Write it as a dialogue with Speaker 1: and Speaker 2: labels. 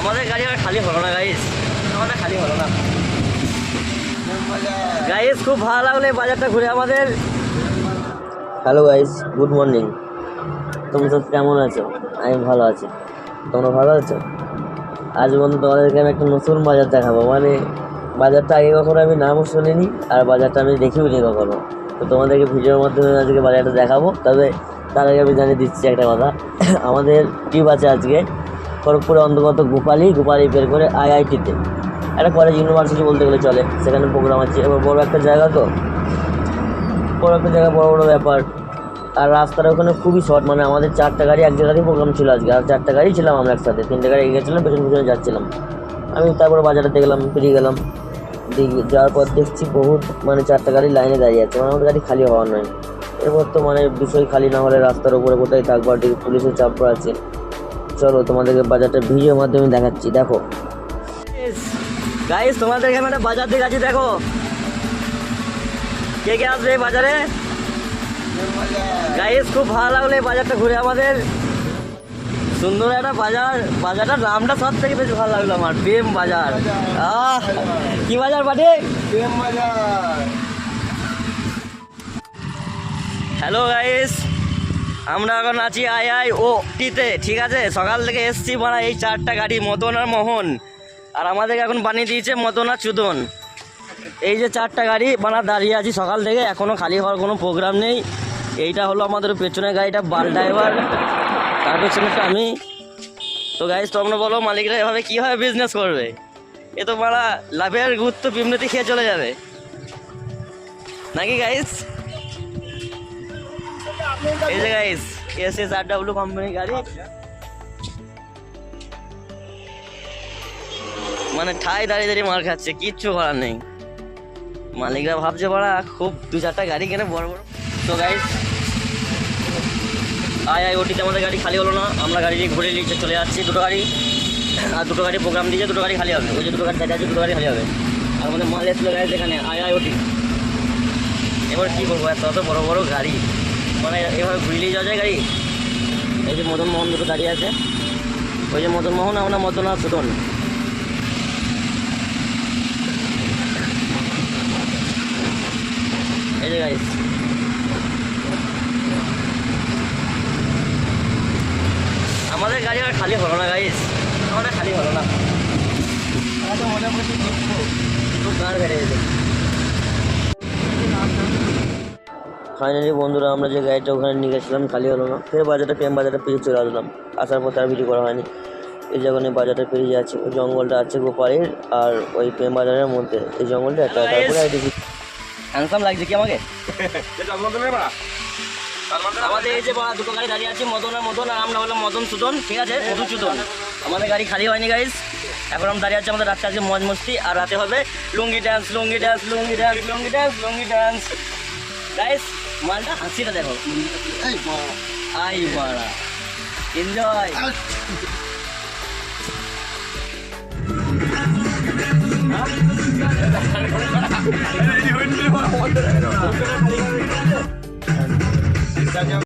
Speaker 1: আমাদের গাড়ি আর খালি হলো না গাইস আমাদের খালি হলো না। গাইস খুব ভালো লাগল এই বাজারটা ঘুরে আমাদের। হ্যালো গাইস গুড মর্নিং তোমরা সব কেমন আছো? আমি ভালো আছি। তোমরা ভালো আছো? আজ বন্ধু, তোমাদেরকে আমি একটা নতুন বাজার দেখাবো। মানে বাজারটা আগে কখনো আমি নামও শুনিনি, আর বাজারটা আমি দেখিও নি কখনো। তো তোমাদেরকে ভিডিওর মাধ্যমে আজকে বাজারটা দেখাবো। তবে তার আগে আমি জানিয়ে দিচ্ছি একটা কথা। আমাদের টিপ আছে আজকে। খড়গপুরে অন্তর্গত গোপালি গোপালি বের করে আইআইটিতে। একটা কলেজ ইউনিভার্সিটি বলতে গেলে চলে, সেখানে প্রোগ্রাম আছে। এবার বড় একটা জায়গা তো। বড় একটা জায়গা, বড় বড় ব্যাপার। আর রাস্তাটা ওখানে খুবই শর্ট মানে আমাদের চারটা গাড়ি, এক জায়গাতেই প্রোগ্রাম ছিল আজকে। আর চারটা গাড়ি ছিলাম আমরা একসাথে। তিনটে গাড়ি গেছিলাম, পেছন, পেছনে যাচ্ছিলাম। আমি তারপরে বাজারে দেখলাম বেরিয়ে গেলাম। যাওয়ার পর দেখছি বহুত মানে চারটা গাড়ি লাইনে দাঁড়িয়ে আছে। মানে আমাদের গাড়ি খালি হওয়ার নয়। এরপর তো মানে বিষয় খালি না হলে রাস্তার উপরে কোথায় থাকব আর দিকে পুলিশের চাপ আছে। চলো তোমাদেরকে বাজারটা ভিডিওর মাধ্যমে দেখাচ্ছি দেখো। গাইস তোমাদেরকে আমি একটা বাজার দেখাচ্ছি দেখো। কে কে আসবে বাজারে? গাইস খুব ভালো লাগল এই বাজারটা ঘুরে আমাদের। সুন্দর একটা বাজার। বাজারটার নামটা সব থেকে বেশি ভালো লাগল আমার প্রেম বাজার। আহ কি বাজার পাঠে হ্যালো গাইস আমরা এখন আছি আই আই ও টিতে ঠিক আছে? সকাল থেকে এসছি মানে এই চারটা গাড়ি, মদন আর মোহন। আর আমাদেরকে এখন বানিয়ে দিয়েছে মদন আর চুদন। এই যে চারটা গাড়ি বানা দাঁড়িয়ে আছি সকাল থেকে এখনও খালি হওয়ার কোনো প্রোগ্রাম নেই। এইটা হলো আমাদের পেছনের গাড়িটা, বাল ড্রাইভার তার পেছনেটা আমি। তো গাইজ তোমরা বলো, মালিকরা এভাবে কীভাবে বিজনেস করবে? এ তো মারা লাভের গুরুত্ব বিমৃতি খেয়ে চলে যাবে। নাকি গাইস এই যে guys S S R W কোম্পানির গাড়ি মানে ঠাই দাঁড়িয়ে দাঁড়িয়ে মার খাচ্ছে কিচ্ছু করার নেই মালিকরা ভাবছে বড়া খুব দু চারটা গাড়ি কেনে বড় বড় তো গাইস আয় আয় ওটিতে আমাদের গাড়ি খালি হলো না আমরা গাড়ি নিয়ে ঘুরে নিয়ে চলে যাচ্ছি দুটো গাড়ি আর দুটো গাড়ি প্রোগ্রাম দিয়েছে দুটো গাড়ি খালি হবে ওই যে দুটো গাড়ি দেখা আছে দুটো গাড়ি খালি হবে আর আমাদের মাল এসলো গাড়ি এখানে আয় আয় ওটি এবার কী করব এত অত বড় বড় গাড়ি মানে এভাবে ঘুরিলেই যাওয়া যায় গাড়ি? এই যে মদন মোহন দুটো দাঁড়িয়ে আছে। ওই যে মদন মোহন আমরা মদন আর সুদন। এই যে গাইস আমাদের গাড়ি আর খালি হলো না গাইস আমাদের খালি হলো না। খুব গাড় বেড়ে গেছে। ফাইনালি বন্ধুরা আমরা যে গাড়িটা ওখানে নিয়ে গেছিলাম খালি হলো না। ফের বাজারটা প্রেম বাজারটা পেরিয়ে চলে আসলাম। আসার পর তার ভিডিও করা হয়নি। এই যখন এই বাজারটা পেরিয়ে যাচ্ছে ওই জঙ্গলটা আছে গোপালের আর ওই প্রেম বাজারের মধ্যে। এই জঙ্গলটা একটা তারপরে আর দেখি হ্যান্ডসাম লাগছে কি আমাকে? আমাদের এই যে বড় দুটো গাড়ি দাঁড়িয়ে আছে মদন আর মদন আর আমরা হলাম মদন সুদন ঠিক আছে? মধু সুদন। আমাদের গাড়ি খালি হয়নি গাইস এখন আমরা দাঁড়িয়ে আছি আমাদের রাত্রে আজকে মজ মস্তি আর রাতে হবে lungi dance lungi dance lungi dance lungi dance lungi dance guys মালটা হাসিটা দেখো আই মারা এনজয়